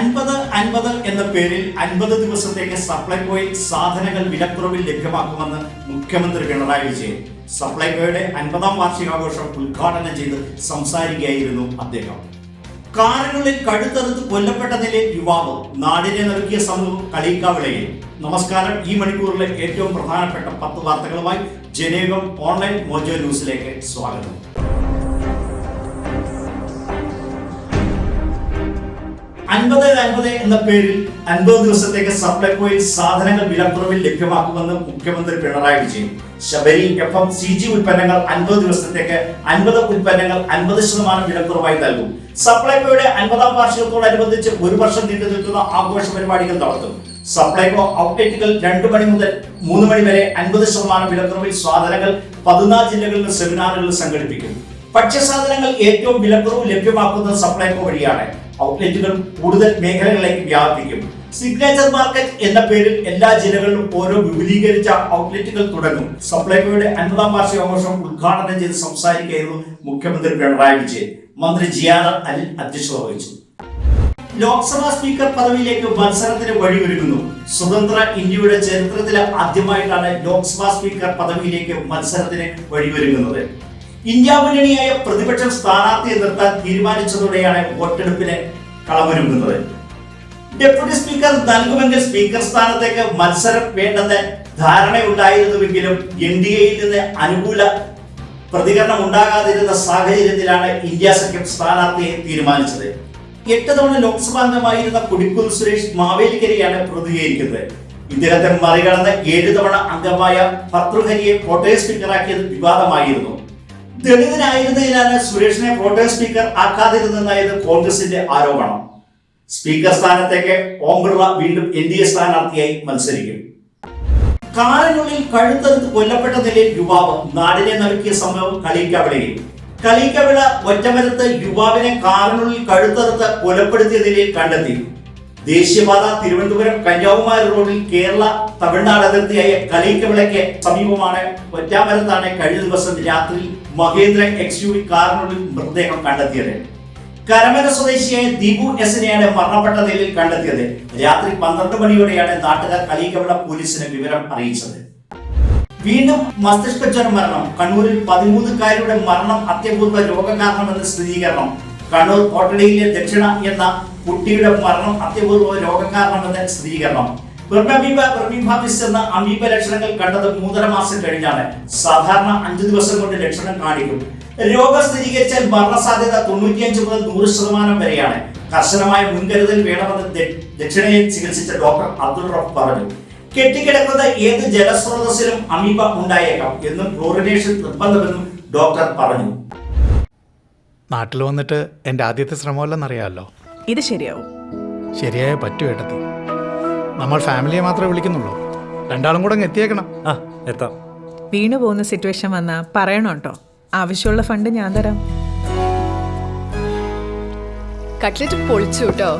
അൻപത് അൻപത് എന്ന പേരിൽ അൻപത് ദിവസത്തേക്ക് സപ്ലൈകോയിൽ സാധനങ്ങൾ വിലക്കുറവിൽ ലഭ്യമാക്കുമെന്ന് മുഖ്യമന്ത്രി പിണറായി വിജയൻ സപ്ലൈകോയുടെ അൻപതാം വാർഷികാഘോഷം ഉദ്ഘാടനം ചെയ്ത് സംസാരിക്കുകയായിരുന്നു അദ്ദേഹം. കാറിനുള്ളിൽ കഴുത്തറുത്ത് നിലയിൽ യുവാവ് നാടിനെ നൽകിയ സമൂഹം കളിക്കാവിളയിൽ. നമസ്കാരം ഈ മണിക്കൂറിലെ ഏറ്റവും പ്രധാനപ്പെട്ട പത്ത് വാർത്തകളുമായി ജനേകം ഓൺലൈൻ മോജോ ന്യൂസിലേക്ക് സ്വാഗതം. അൻപത് അൻപത് എന്ന പേരിൽ അൻപത് ദിവസത്തേക്ക് സപ്ലൈകോയിൽ സാധനങ്ങൾ വിലക്കുറവിൽ ലഭ്യമാക്കുമെന്ന് മുഖ്യമന്ത്രി Pinarayi Vijayan. Sabari F M C G ഉൽപ്പന്നങ്ങൾ അൻപത് ദിവസത്തേക്ക് അൻപത് ഉൽപ്പന്നങ്ങൾ അൻപത് ശതമാനം വിലക്കുറവായി നൽകും. സപ്ലൈകോയുടെ അൻപതാം വാർഷികത്തോടനുബന്ധിച്ച് ഒരു വർഷം നീണ്ടു നിൽക്കുന്ന ആഘോഷ പരിപാടികൾ നടത്തും. സപ്ലൈകോ ഔട്ട്ലെറ്റുകൾ രണ്ടു മണി മുതൽ മൂന്ന് മണി വരെ അൻപത് ശതമാനം വിലക്കുറവിൽ സാധനങ്ങൾ പതിനാല് ജില്ലകളിൽ സെമിനാറുകൾ സംഘടിപ്പിക്കും. ഭക്ഷ്യസാധനങ്ങൾ ഏറ്റവും വിലക്കുറവ് ലഭ്യമാക്കുന്നത് സപ്ലൈകോ വഴിയാണ് ഔട്ട്ലെറ്റുകൾ കൂടുതൽ മേഖലകളിലേക്ക് വ്യാപിക്കും സിഗ്നേച്ചർ മാർക്കറ്റ് എന്ന പേരിൽ എല്ലാ ജില്ലകളിലും ഓരോ വിപുലീകരിച്ച ഔട്ട്ലെറ്റുകൾ തുടങ്ങും. സപ്ലൈകോയുടെ അൻപതാം വാർഷികാഘോഷം ഉദ്ഘാടനം ചെയ്ത് സംസാരിക്കുകയായിരുന്നു മുഖ്യമന്ത്രി പിണറായി വിജയൻ. മന്ത്രി ജിയാദർ അലിൻ അധ്യക്ഷത വഹിച്ചു. ലോക്സഭാ സ്പീക്കർ പദവിയിലേക്ക് മത്സരത്തിന് വഴിയൊരുങ്ങുന്നു സ്വതന്ത്ര ഇന്ത്യയുടെ ചരിത്രത്തിൽ ആദ്യമായിട്ടാണ് ലോക്സഭാ സ്പീക്കർ പദവിയിലേക്ക് മത്സരത്തിന് വഴിയൊരുങ്ങുന്നത്. ഇന്ത്യ മുന്നണിയായ പ്രതിപക്ഷം സ്ഥാനാർത്ഥിയെ നിർത്താൻ തീരുമാനിച്ചതോടെയാണ് വോട്ടെടുപ്പിന് കളമൊരുങ്ങുന്നത്. ഡെപ്യൂട്ടി സ്പീക്കർ നൽകുമെങ്കിൽ സ്പീക്കർ സ്ഥാനത്തേക്ക് മത്സരം വേണ്ടെന്ന് ധാരണയുണ്ടായിരുന്നുവെങ്കിലും എൻ ഡി എയിൽ നിന്ന് അനുകൂല പ്രതികരണം ഉണ്ടാകാതിരുന്ന സാഹചര്യത്തിലാണ് ഇന്ത്യ സഖ്യം സ്ഥാനാർത്ഥിയെ തീരുമാനിച്ചത്. എട്ട് തവണ ലോക്സഭാംഗമായിരുന്ന കൊടിക്കുന്ന് സുരേഷ് മാവേലിക്കരയാണ് പ്രതികരിക്കുന്നത്. ഇദ്ദേഹത്തെ മറികടന്ന് ഏഴ് തവണ അംഗമായ ഭർത്തൃഹരിയെ കോട്ടയം സ്പീക്കറാക്കിയത് വിവാദമായിരുന്നു. ദളിതനായിരുന്നതിനാണ് സുരേഷിനെ പ്രോട്ടേം സ്പീക്കർ ആക്കാതിരുന്നതായത് കോൺഗ്രസിന്റെ ആരോപണം. സ്പീക്കർ സ്ഥാനത്തേക്ക് ഓം ബിർള വീണ്ടും എൻ ഡി എ സ്ഥാനാർത്ഥിയായി മത്സരിക്കും. കാറിനുള്ളിൽ കഴുത്തറുത്ത് കൊല്ലപ്പെട്ട നിലയിൽ യുവാവ് നാടിനെ നൽകിയ സംഭവം കളിക്കവിളയിൽ കളിക്കവിള ഒറ്റമരത്ത് യുവാവിനെ കാറിനുള്ളിൽ കഴുത്തറുത്ത് കൊലപ്പെടുത്തിയ നിലയിൽ കണ്ടെത്തി. ദേശീയപാത തിരുവനന്തപുരം കന്യാകുമാരി റോഡിൽ കേരള തമിഴ്നാട് അതിർത്തിയായ കളിക്കവിളയ്ക്ക് സമീപമാണ് ഒറ്റാമരത്താണ് കഴിഞ്ഞ ദിവസം രാത്രി മഹേന്ദ്ര എക്സ് യു വി കാറിനുള്ളിൽ മൃതദേഹം കണ്ടെത്തിയത്. കരമന സ്വദേശിയായ ദീപു എസിനെയാണ് മരണപ്പെട്ട നിലയിൽ കണ്ടെത്തിയത്. രാത്രി പന്ത്രണ്ട് മണിയോടെയാണ് നാട്ടുകാർ കളിക്കവിള പോലീസിന് വിവരം അറിയിച്ചത്. വീണ്ടും മസ്തിഷ്കജ്വര മരണം. കണ്ണൂരിൽ പതിമൂന്നുകാരിയുടെ മരണം അത്യപൂർവ രോഗകാരണമെന്ന് സ്ഥിരീകരണം. കണ്ണൂർ കോട്ടടിയിലെ ദക്ഷിണ എന്ന കുട്ടിയുടെ മരണം അത്യപൂർവ രോഗകാരണമെന്ന് സ്ഥിരീകരണം. ബ്രഹ്മബീബ ബ്രഹ്മിഭാബിസ് എന്ന അമീബ ലക്ഷണങ്ങൾ കണ്ടത് മൂന്നര മാസം കഴിഞ്ഞാണ്. സാധാരണ അഞ്ചു ദിവസം കൊണ്ട് ലക്ഷണം കാണിക്കും. രോഗം സ്ഥിരീകരിച്ചാൽ മരണസാധ്യത തൊണ്ണൂറ്റിയഞ്ച് മുതൽ നൂറ് ശതമാനം വരെയാണ്. കർശനമായ മുൻകരുതൽ വേണമെന്ന് ദക്ഷിണയെ ചികിത്സിച്ച ഡോക്ടർ അബ്ദുൾ റഫ് പറഞ്ഞു. കെട്ടിക്കിടക്കുന്ന ഏത് ജലസ്രോതസ്സിലും അമീബ ഉണ്ടായേക്കാം എന്നും ക്ലോറിനേഷൻ നിർബന്ധമെന്നും ഡോക്ടർ പറഞ്ഞു. നാട്ടിൽ വന്നിട്ട് എന്റെ ആദ്യത്തെ ശ്രമമല്ലെന്നറിയാമല്ലോ? ഇത് ശരിയാവും. ശരിയായ പറ്റു ഏട്ടത്തി. നമ്മൾ ഫാമിലിയെ മാത്രമേ വിളിക്കുന്നുള്ളൂ. രണ്ടാളും കൂടെ അങ്ങ് എത്തിയേക്കണം. ആ എത്താം. വീണു പോകുന്ന സിറ്റുവേഷൻ വന്നാ പറയണം കേട്ടോ. ആവശ്യമുള്ള ഫണ്ട് ഞാൻ തരാം. കട്ട്ലറ്റ് പൊളിച്ചു കേട്ടോ.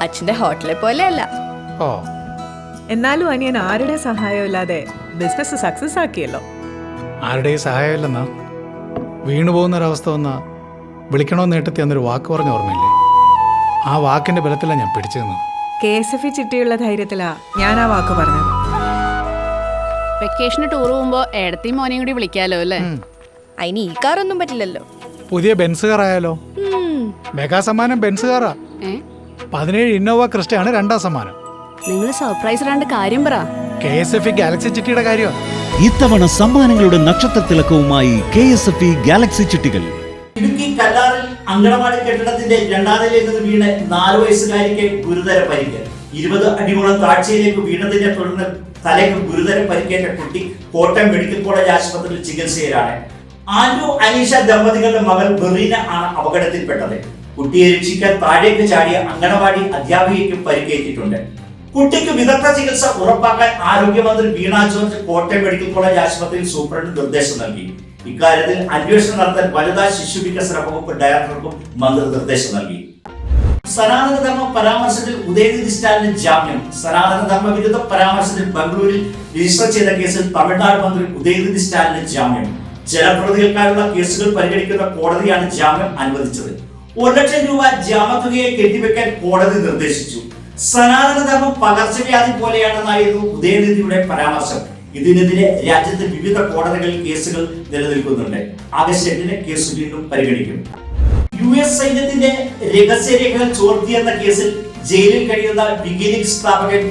അച്ഛന്റെ ഹോട്ടലെ പോലെ അല്ല. ഓ. എന്നാലും അനിയൻ ആരുടെ സഹായമില്ലാതെ ഇല്ലാതെ ബിസിനസ് സക്സസ് ആക്കിയല്ലോ. ആരുടെയും സഹായമില്ലെന്നാ? വീണു പോകുന്നൊരവസ്ഥ വന്നാ വിളിക്കണമെന്ന് ഏട്ടത്തി അന്നൊരു വാക്ക് പറഞ്ഞ ഓർമ്മയില്ലേ? ആ വാക്കിന്റെ ബലത്തിലാണ് ഞാൻ പിടിച്ചു നിന്നത് കെ എസ് എഫ് ചിട്ടിയുള്ള ധൈര്യത്തിലാ ഞാൻ ആ വാക്ക് പറഞ്ഞത്. വെക്കേഷന് ടൂർ പോകുമ്പോ എടത്തി മോനെയും കൂടി വിളിക്കാലോ അല്ലേ? അതിന് ഈ കാറൊന്നും പറ്റില്ലല്ലോ. പുതിയ ബെൻസ് കാർ ആയാലോ മെഗാ സമ്മാനം ബെൻസ് കാറാ പതിനേഴ് ഇന്നോവ ക്രിസ്റ്റയാണ് രണ്ടാം സമ്മാനം. നിങ്ങൾ സർപ്രൈസ് രണ്ട് കാര്യം പറ. കെ എസ് എഫ് ഗാലക്സി ചിട്ടിയുടെ കാര്യമാണ്. ഇത്തവണ സമ്മാനങ്ങളുടെ നക്ഷത്ര തിളക്കവുമായി K S F E galaxy ചിട്ടികൾ. Anganwadi കെട്ടിടത്തിന്റെ രണ്ടാം നിന്ന് വീണ് നാല് വയസ്സുകാരിക്ക് ഗുരുതര പരിക്ക്. ഇരുപത് അടിയോളം താഴ്ചയിലേക്ക് വീണതിനെ തുടർന്ന് തലയ്ക്ക് ഗുരുതര പരിക്കേറ്റ കുട്ടി കോട്ടയം മെഡിക്കൽ കോളേജ് ആശുപത്രിയിൽ ചികിത്സയിലാണ്. ആൻഡു അനീഷ ദമ്പതികളുടെ മകൾ ബെറീന ആണ് അപകടത്തിൽപ്പെട്ടത്. കുട്ടിയെ രക്ഷിക്കാൻ താഴേക്ക് ചാടിയ അങ്കണവാടി അധ്യാപികയ്ക്കും പരിക്കേറ്റിട്ടുണ്ട്. കുട്ടിക്ക് വിദഗ്ധ ചികിത്സ ഉറപ്പാക്കാൻ ആരോഗ്യമന്ത്രി വീണ ജോർജ് കോട്ടയം മെഡിക്കൽ കോളേജ് ആശുപത്രിയിൽ സൂപ്രണ്ട് നിർദ്ദേശം നൽകി. ഇക്കാര്യത്തിൽ അന്വേഷണം നടത്താൻ വനിതാ ശിശു വികസന വകുപ്പ് ഡയറക്ടർക്കും മന്ത്രി നിർദ്ദേശം നൽകി. സനാതന ധർമ്മ പരാമർശത്തിൽ ഉദയനിധി സ്റ്റാലിന് ജാമ്യം. സനാതനധർമ്മ വിരുദ്ധ പരാമർശത്തിൽ ബംഗളൂരിൽ രജിസ്റ്റർ ചെയ്ത കേസിൽ തമിഴ്നാട് മന്ത്രി ഉദയനിധി സ്റ്റാലിന് ജാമ്യം. ജനപ്രതികൾക്കായുള്ള കേസുകൾ പരിഗണിക്കുന്ന കോടതിയാണ് ജാമ്യം അനുവദിച്ചത്. ഒരു ലക്ഷം രൂപ ജാമത്തുകയെ കെട്ടിവെക്കാൻ കോടതി നിർദ്ദേശിച്ചു. സനാതനധർമ്മം പകർച്ചവ്യാധി പോലെയാണെന്നായിരുന്നു ഉദയനിധിയുടെ പരാമർശം. ഇതിനെതിരെ രാജ്യത്ത് വിവിധ കോടതികളിൽ കേസുകൾ നിലനിൽക്കുന്നുണ്ട്. ആഗസ്റ്റ് കേസ് വീണ്ടും പരിഗണിക്കും. യു എസ് സൈന്യത്തിന്റെ രഹസ്യരേഖകൾ ചോർത്തിയെന്ന കേസിൽ ജയിലിൽ കഴിയുന്ന വിഗിനിക് സ്ഥാപകൻ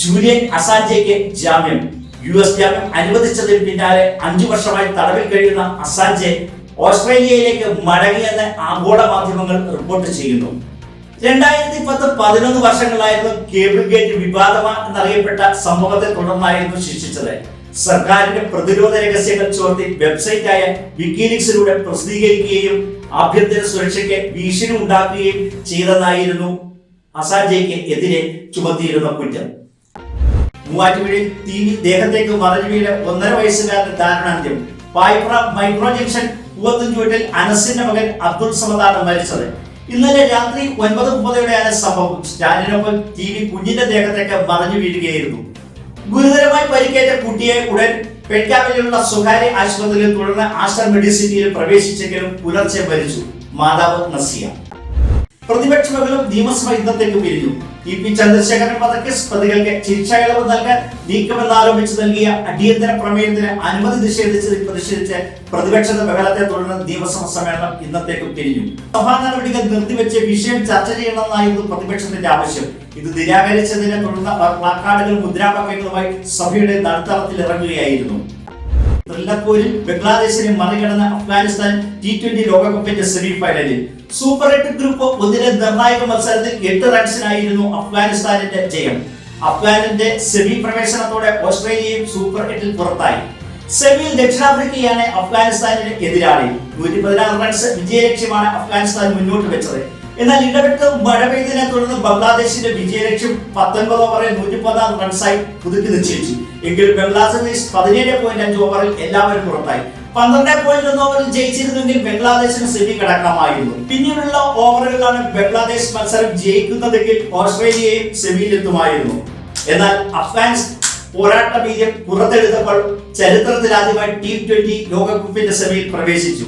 ജൂലിയൻ അസാഞ്ചയ്ക്ക് ജാമ്യം. യു എസ് ജാമ്യം അനുവദിച്ചതിന് പിന്നാലെ അഞ്ചു വർഷമായി തടവിൽ കഴിയുന്ന അസാഞ്ചെ ഓസ്ട്രേലിയയിലേക്ക് മടങ്ങിയെന്ന് ആഗോള മാധ്യമങ്ങൾ റിപ്പോർട്ട് ചെയ്യുന്നു. രണ്ടായിരത്തി പത്ത് പതിനൊന്ന് വർഷങ്ങളായിരുന്നു കേബിൾ ഗേറ്റ് വിവാദമ എന്നറിയപ്പെട്ട സംഭവത്തെ തുടർന്നായിരുന്നു ശിക്ഷിച്ചത് സർക്കാരിന്റെ പ്രതിരോധ രഹസ്യങ്ങൾ ചോർത്തി വെബ്സൈറ്റായ വിക്കിലീക്സിലൂടെ പ്രസിദ്ധീകരിക്കുകയും ആഭ്യന്തര സുരക്ഷയ്ക്ക് ഭീഷണി ഉണ്ടാക്കുകയും ചെയ്തതായിരുന്നു അസാജയ്ക്ക് എതിരെ ചുമത്തിയിരുന്ന കുറ്റം. മൂവാറ്റുപുഴയിൽ തീനി ദേഹത്തേക്ക് മറഞ്ഞു വീണ് ഒന്നര വയസ്സുകാരന് ദാരുണാന്ത്യം പായ്പ്ര മൈക്രോ ജംഗ്ഷൻ പൂവത്തുംചുവട്ടിൽ അനസിന്റെ മകൻ അബ്ദുൾ സമദാണ് മരിച്ചത്. ഇന്നലെ രാത്രി ഒൻപത് മുപ്പതോടെയാണ് സംഭവം. സ്റ്റാലിനൊപ്പം ടി വി കുഞ്ഞിന്റെ ദേഹത്തേക്ക് മറഞ്ഞു വീഴുകയായിരുന്നു. ഗുരുതരമായി പരിക്കേറ്റ കുട്ടിയെ ഉടൻ പെൺകാവിലുള്ള സ്വകാര്യ ആശുപത്രിയിൽ തുടർന്ന് ആസ്റ്റർ മെഡിസിറ്റിയിൽ പ്രവേശിച്ചെങ്കിലും പുലർച്ചെ മരിച്ചു. മാതാവ് നസിയ. പ്രതിപക്ഷ ബഹളം നിയമസഭ ഇന്നത്തേക്ക് പിരിഞ്ഞു. ഇ പി ചന്ദ്രശേഖരൻ വധക്കേസ് പ്രതികൾക്ക് ശിക്ഷ ഇളവ് നൽകാൻ നീക്കമെന്നാരോപിച്ച് നൽകിയ അടിയന്തര പ്രമേയത്തിന് അനുമതി നിഷേധിച്ചതിൽ പ്രതിഷേധിച്ച് പ്രതിപക്ഷത്തെ ബഹളത്തെ തുടർന്ന് നിയമസഭ സമ്മേളനം ഇന്നത്തേക്ക് പിരിഞ്ഞു. സഭാ നടപടികൾ നിർത്തിവെച്ച് വിഷയം ചർച്ച ചെയ്യണമെന്നായിരുന്നു പ്രതിപക്ഷത്തിന്റെ ആവശ്യം. ഇത് നിരാകരിച്ചതിനെ തുടർന്ന് അവർ പ്ലാക്കാർഡുകൾ മുദ്രാവാക്യങ്ങളുമായി സഭയുടെ നടുത്തളത്തിൽ ഇറങ്ങുകയായിരുന്നു ത്രില്ലപ്പൂരിൽ ബംഗ്ലാദേശിനെ മറികടന്ന അഫ്ഗാനിസ്ഥാൻ ടി ട്വന്റി ലോകകപ്പിന്റെ സെമി ഫൈനലിൽ സൂപ്പർ എട്ട് ഗ്രൂപ്പ് ഒന്നിലെ നിർണായക മത്സരത്തിൽ എട്ട് റൺസിനായിരുന്നു അഫ്ഗാനിസ്ഥാനിന്റെ ജയം. അഫ്ഗാനിന്റെ സെമി പ്രവേശനത്തോടെ ഓസ്ട്രേലിയയും സൂപ്പർ എട്ടിൽ പുറത്തായി. സെമിയിൽ ദക്ഷിണാഫ്രിക്കയാണ് അഫ്ഗാനിസ്ഥാനിന്റെ എതിരാളി. നൂറ്റി പതിനാറ് റൺസ് വിജയലക്ഷ്യമാണ് അഫ്ഗാനിസ്ഥാൻ മുന്നോട്ട് വെച്ചത്. എന്നാൽ ഇടവിട്ട് മഴ പെയ്തതിനെ തുടർന്ന് ബംഗ്ലാദേശിന്റെ വിജയലക്ഷ്യം പത്തൊൻപത് ഓവറിൽ നൂറ്റി പതിനാറ് റൺസായി പുതുക്കി നിശ്ചയിച്ചു. എങ്കിൽ ബംഗ്ലാദേശ് പതിനേഴ് പോയിന്റ് അഞ്ച് ഓവറിൽ എല്ലാവരും പുറത്തായി. പന്ത്രണ്ട് പോയിന്റ് ഒന്ന് ഓവറിൽ ജയിച്ചിരുന്നെങ്കിൽ ബംഗ്ലാദേശിന് സെമി കടക്കാമായിരുന്നു പിന്നീടുള്ള ഓവറുകളിലാണ് ബംഗ്ലാദേശ് മത്സരം ജയിക്കുന്നതെങ്കിൽ ഓസ്ട്രേലിയയും സെമിയിലെത്തുമായിരുന്നു എന്നാൽ അഫ്ഗാനിസ്ഥാൻ പോരാട്ട ബീജം പുറത്തെടുത്തപ്പോൾ ചരിത്രത്തിൽ ആദ്യമായി ടി ട്വന്റി ലോകകപ്പിന്റെ സെമിയിൽ പ്രവേശിച്ചു.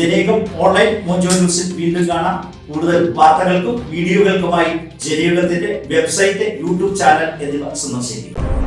ജനേകം ഓൺലൈൻ മോജോ ന്യൂസിൽ വീണ്ടും കാണാം. കൂടുതൽ വാർത്തകൾക്കും വീഡിയോകൾക്കുമായി ജനയുഗത്തിന്റെ വെബ്സൈറ്റ് യൂട്യൂബ് ചാനൽ എന്നിവ സന്ദർശിക്കുക.